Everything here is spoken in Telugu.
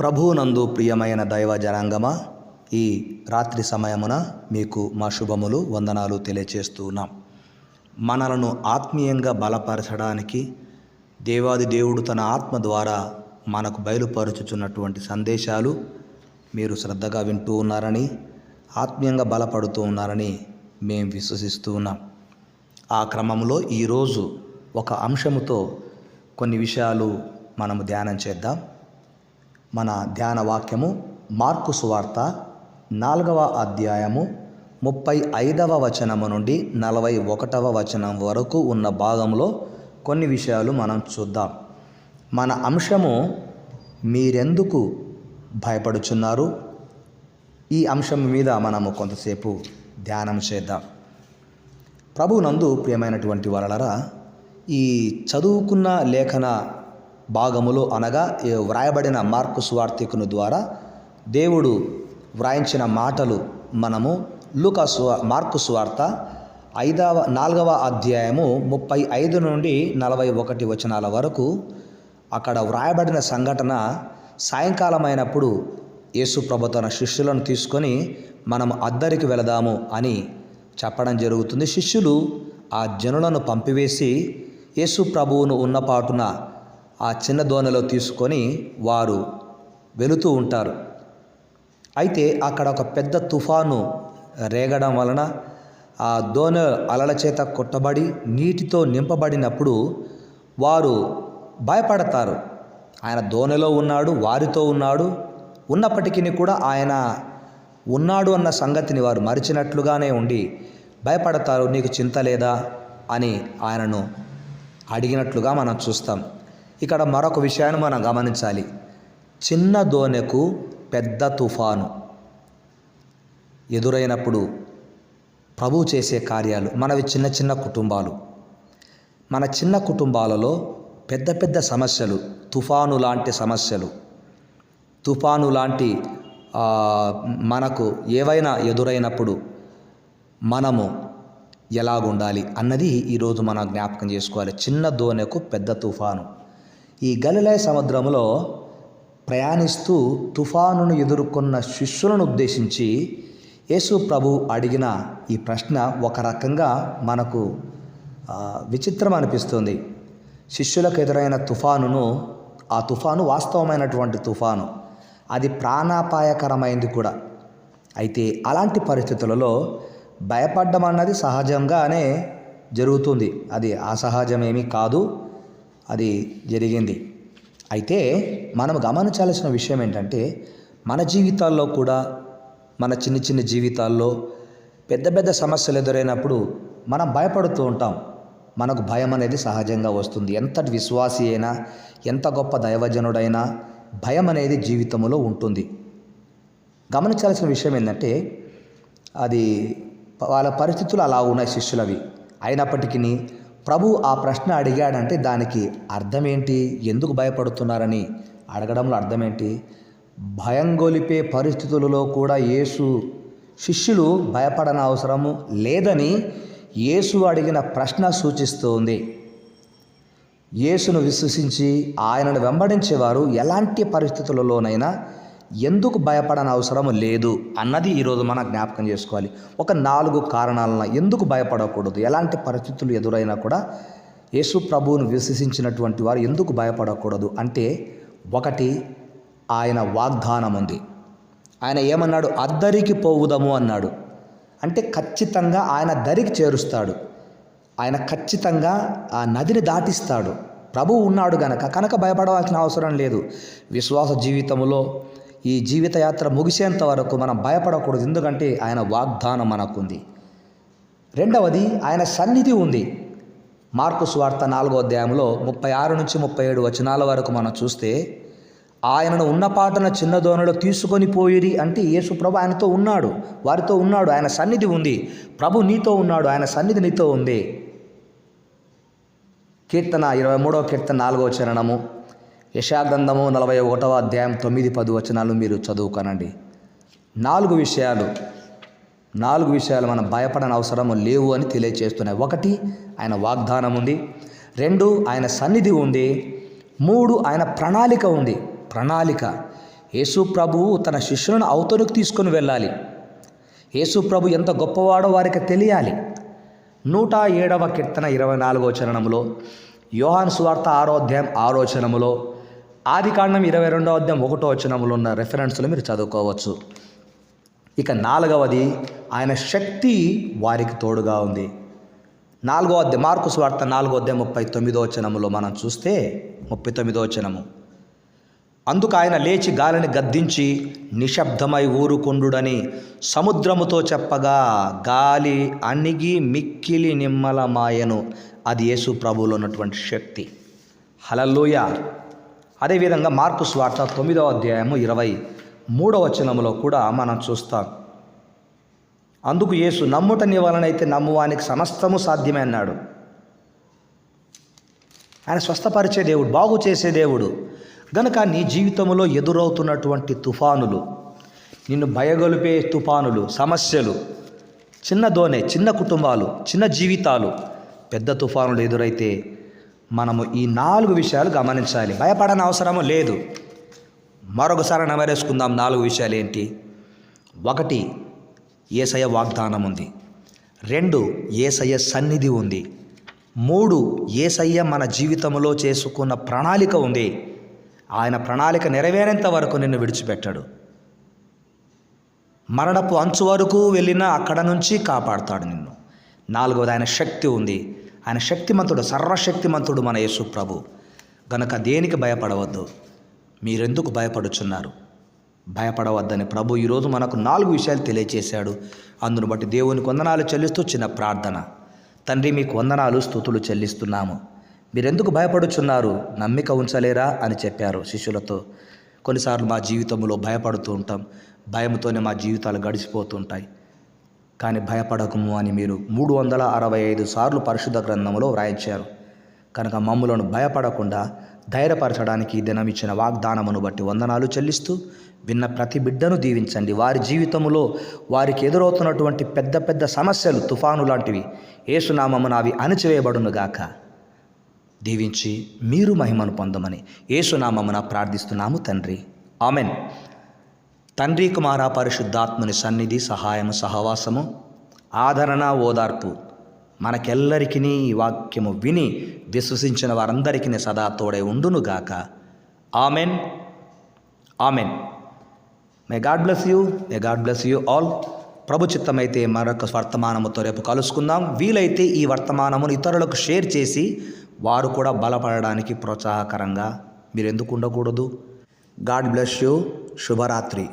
ప్రభువునందు ప్రియమైన దైవ జనాంగమా ఈ రాత్రి సమయమున మీకు మా శుభములు వందనాలు తెలియచేస్తూ ఉన్నాం. మనలను ఆత్మీయంగా బలపరచడానికి దేవాది దేవుడు తన ఆత్మ ద్వారా మనకు బయలుపరుచుచున్నటువంటి సందేశాలు మీరు శ్రద్ధగా వింటూ ఉన్నారని ఆత్మీయంగా బలపడుతూ ఉన్నారని మేము విశ్వసిస్తూ ఉన్నాం. ఆ క్రమంలో ఈరోజు ఒక అంశముతో కొన్ని విషయాలు మనము ధ్యానం చేద్దాం. మన ధ్యాన వాక్యము మార్కు సువార్త నాలుగవ అధ్యాయము ముప్పై ఐదవ వచనము నుండి నలభై ఒకటవ వచనం వరకు ఉన్న భాగంలో కొన్ని విషయాలు మనం చూద్దాం. మన అంశము మీరెందుకు భయపడుచున్నారు? ఈ అంశం మీద మనము కొంతసేపు ధ్యానం చేద్దాం. ప్రభునందు ప్రియమైనటువంటి వలలరా ఈ చదువుకున్న లేఖన భాగములో అనగా వ్రాయబడిన మార్కు స్వార్థికుని ద్వారా దేవుడు వ్రాయించిన మాటలు మనము లూకా స్వా మార్కు స్వార్త ఐదవ నాలుగవ అధ్యాయము ముప్పై ఐదు నుండి నలభై ఒకటి వచనాల వరకు అక్కడ వ్రాయబడిన సంఘటన సాయంకాలమైనప్పుడు అయినప్పుడు యేసు ప్రభు తన శిష్యులను తీసుకొని మనం అద్దరికి వెళదాము అని చెప్పడం జరుగుతుంది. శిష్యులు ఆ జనులను పంపివేసి యేసు ప్రభువును ఉన్నపాటున ఆ చిన్న దోణలో తీసుకొని వారు వెళుతూ ఉంటారు. అయితే అక్కడ ఒక పెద్ద తుఫాను రేగడం వలన ఆ దోణి అలల చేత కొట్టబడి నీటితో నింపబడినప్పుడు వారు భయపడతారు. ఆయన దోణలో ఉన్నాడు వారితో ఉన్నాడు. ఉన్నప్పటికీ కూడా ఆయన ఉన్నాడు అన్న సంగతిని వారు మరిచినట్లుగానే ఉండి భయపడతారు. నీకు చింత లేదా? అని ఆయనను అడిగినట్లుగా మనం చూస్తాం. ఇక్కడ మరొక విషయాన్ని మనం గమనించాలి. చిన్న దోణెకు పెద్ద తుఫాను. ఎదురైనప్పుడు ప్రభు చేసే కార్యాలు మనవి చిన్న చిన్న కుటుంబాలు. మన చిన్న కుటుంబాలలో పెద్ద పెద్ద సమస్యలు తుఫాను లాంటి సమస్యలు. తుఫాను లాంటి మనకు ఏవైనా ఎదురైనప్పుడు మనము ఎలాగుండాలి అన్నది ఈరోజు మనం జ్ఞాపకం చేసుకోవాలి. చిన్న దోణెకు పెద్ద తుఫాను. ఈ గలిలయ సముద్రంలో ప్రయాణిస్తూ తుఫానును ఎదుర్కొన్న శిష్యులను ఉద్దేశించి యేసు ప్రభు అడిగిన ఈ ప్రశ్న ఒక రకంగా మనకు విచిత్రం అనిపిస్తుంది. శిష్యులకు ఎదురైన తుఫానును ఆ తుఫాను వాస్తవమైనటువంటి తుఫాను. అది ప్రాణాపాయకరమైంది కూడా. అయితే అలాంటి పరిస్థితులలో భయపడ్డం అన్నది సహజంగానే జరుగుతుంది. అది అసహజమేమీ కాదు. అది జరిగింది. అయితే మనం గమనించాల్సిన విషయం ఏంటంటే మన జీవితాల్లో కూడా మన చిన్న చిన్న జీవితాల్లో పెద్ద పెద్ద సమస్యలు ఎదురైనప్పుడు మనం భయపడుతూ ఉంటాం. మనకు భయం అనేది సహజంగా వస్తుంది. ఎంతటి విశ్వాసి అయినా ఎంత గొప్ప దైవజనుడైనా భయం అనేది జీవితంలో ఉంటుంది. గమనించాల్సిన విషయం ఏంటంటే అది వాళ్ళ పరిస్థితులు అలా ఉన్నాయి శిష్యులవి. అయినప్పటికీ ప్రభు ఆ ప్రశ్న అడిగాడంటే దానికి అర్థమేంటి? ఎందుకు భయపడుతున్నారని అడగడంలో అర్థమేంటి? భయం గొలిపే పరిస్థితులలో కూడా యేసు శిష్యులు భయపడన అవసరము లేదని యేసు అడిగిన ప్రశ్న సూచిస్తోంది. యేసును విశ్వసించి ఆయనను వెంబడించేవారు ఎలాంటి పరిస్థితులలోనైనా ఎందుకు భయపడని అవసరం లేదు అన్నది ఈరోజు మనం జ్ఞాపకం చేసుకోవాలి. ఒక నాలుగు కారణాలను ఎందుకు భయపడకూడదు? ఎలాంటి పరిస్థితులు ఎదురైనా కూడా యేసు ప్రభువును విశ్వసించినటువంటి వారు ఎందుకు భయపడకూడదు? అంటే ఒకటి ఆయన వాగ్దానం ఉంది. ఆయన ఏమన్నాడు? అద్దరికి పోవుదము అన్నాడు. అంటే ఖచ్చితంగా ఆయన దరికి చేరుస్తాడు. ఆయన ఖచ్చితంగా ఆ నదిని దాటిస్తాడు. ప్రభు ఉన్నాడు గనక కనుక భయపడవలసిన అవసరం లేదు. విశ్వాస జీవితంలో ఈ జీవితయాత్ర ముగిసేంత వరకు మనం భయపడకూడదు. ఎందుకంటే ఆయన వాగ్దానం మనకుంది. రెండవది ఆయన సన్నిధి ఉంది. మార్కు స్వార్త నాలుగో అధ్యాయంలో ముప్పై ఆరు నుంచి ముప్పై ఏడు వచనాల వరకు మనం చూస్తే ఆయనను ఉన్నపాటున చిన్న దోణలో తీసుకొని పోయిరి అంటే యేసు ప్రభు ఆయనతో ఉన్నాడు. వారితో ఉన్నాడు. ఆయన సన్నిధి ఉంది. ప్రభు నీతో ఉన్నాడు. ఆయన సన్నిధి నీతో ఉంది. కీర్తన ఇరవై మూడవ కీర్తన నాలుగవ చరణము. యశాగ్రంథము నలభై ఒకటవ అధ్యాయం తొమ్మిది పది వచనాలు మీరు చదువుకోనండి. నాలుగు విషయాలు నాలుగు విషయాలు మనం భయపడని అవసరము లేవు అని తెలియచేస్తున్నాయి. ఒకటి ఆయన వాగ్దానం ఉంది. రెండు ఆయన సన్నిధి ఉంది. మూడు ఆయన ప్రణాళిక ఉంది. ప్రణాళిక యేసు ప్రభువు తన శిష్యులను అవతలకు తీసుకొని వెళ్ళాలి. యేసు ప్రభు ఎంత గొప్పవాడో వారికి తెలియాలి. నూట ఏడవ కీర్తన ఇరవై నాలుగో చరణంలో యోహాన్ సువార్త ఆరో అధ్యాయం ఆది కాండం ఇరవై రెండవ అధ్యాయం ఒకటో వచనములో ఉన్న రెఫరెన్స్లు మీరు చదువుకోవచ్చు. ఇక నాలుగవది ఆయన శక్తి వారికి తోడుగా ఉంది. నాలుగో అధ్యాయం మార్కు స్వార్థ నాలుగో అధ్యాయం ముప్పై తొమ్మిదో వచనములో మనం చూస్తే ముప్పై తొమ్మిదో వచనము. అందుకు ఆయన లేచి గాలిని గద్దించి నిశ్శబ్దమై ఊరుకుండుడని సముద్రముతో చెప్పగా గాలి అణిగి మిక్కిలి నిమ్మలమాయను. అది యేసు ప్రభువులో ఉన్నటువంటి శక్తి. హలల్లోయ! అదేవిధంగా మార్కు స్వార్త తొమ్మిదవ అధ్యాయము ఇరవై మూడవ వచనములో కూడా మనం చూస్తాం. అందుకు యేసు నమ్ముట నీ వలనైతే నమ్మువానికి సమస్తము సాధ్యమే అన్నాడు. ఆయన స్వస్థపరిచే దేవుడు బాగు చేసే దేవుడు. గనుక నీ జీవితంలో ఎదురవుతున్నటువంటి తుఫానులు నిన్ను భయగొలిపే తుఫానులు సమస్యలు చిన్న దోనె చిన్న కుటుంబాలు చిన్న జీవితాలు పెద్ద తుఫానులు ఎదురైతే మనము ఈ నాలుగు విషయాలు గమనించాలి. భయపడని అవసరము లేదు. మరొకసారి నెమరేసుకుందాం నాలుగు విషయాలు ఏంటి? ఒకటి ఏసయ వాగ్దానం ఉంది. రెండు ఏసయ్య సన్నిధి ఉంది. మూడు ఏసయ్య మన జీవితంలో చేసుకున్న ప్రణాళిక ఉంది. ఆయన ప్రణాళిక నెరవేరేంత వరకు నిన్ను విడిచిపెట్టాడు. మరణపు అంచు వరకు వెళ్ళినా అక్కడ నుంచి కాపాడుతాడు నిన్ను. నాలుగవది ఆయన శక్తి ఉంది. ఆయన శక్తిమంతుడు సర్వశక్తిమంతుడు మన యేసు ప్రభు. గనక దేనికి భయపడవద్దు? మీరెందుకు భయపడుచున్నారు? భయపడవద్దని ప్రభు ఈరోజు మనకు నాలుగు విషయాలు తెలియచేశాడు. అందును బట్టి దేవునికి వందనాలు చెల్లిస్తూ చిన్న ప్రార్థన. తండ్రి మీకు వందనాలు స్థుతులు చెల్లిస్తున్నాము. మీరెందుకు భయపడుచున్నారు? నమ్మిక ఉంచలేరా? అని చెప్పారు శిష్యులతో. కొన్నిసార్లు మా జీవితంలో భయపడుతూ ఉంటాం. భయంతోనే మా జీవితాలు గడిచిపోతుంటాయి కానీ భయపడకము అని మీరు మూడు వందల అరవై ఐదు సార్లు పరిశుద్ధ గ్రంథంలో వ్రాయించారు. కనుక మమ్ములను భయపడకుండా ధైర్యపరచడానికి ఈ దినం ఇచ్చిన వాగ్దానమును బట్టి వందనాలు చెల్లిస్తూ విన్న ప్రతి బిడ్డను దీవించండి. వారి జీవితంలో వారికి ఎదురవుతున్నటువంటి పెద్ద పెద్ద సమస్యలు తుఫాను లాంటివి ఏసునామమున అవి అణచివేయబడునుగాక దీవించి మీరు మహిమను పొందమని ఏసునామమున ప్రార్థిస్తున్నాము తండ్రి. ఆమెన్. తండ్రి కుమార పరిశుద్ధాత్మని సన్నిధి సహాయము సహవాసము ఆదరణ ఓదార్పు మనకెల్లరికీ ఈ వాక్యము విని విశ్వసించిన వారందరికీ సదా తోడే ఉండునుగాక. Amen. Amen. May God bless you may God bless you all ప్రభు చిత్తమైతే మరొక వర్తమానముతో రేపు కలుసుకుందాం. వీలైతే ఈ వర్తమానమును ఇతరులకు షేర్ చేసి వారు కూడా బలపడడానికి ప్రోత్సాహకరంగా మీరు ఎందుకు ఉండకూడదు? God bless you శుభరాత్రి.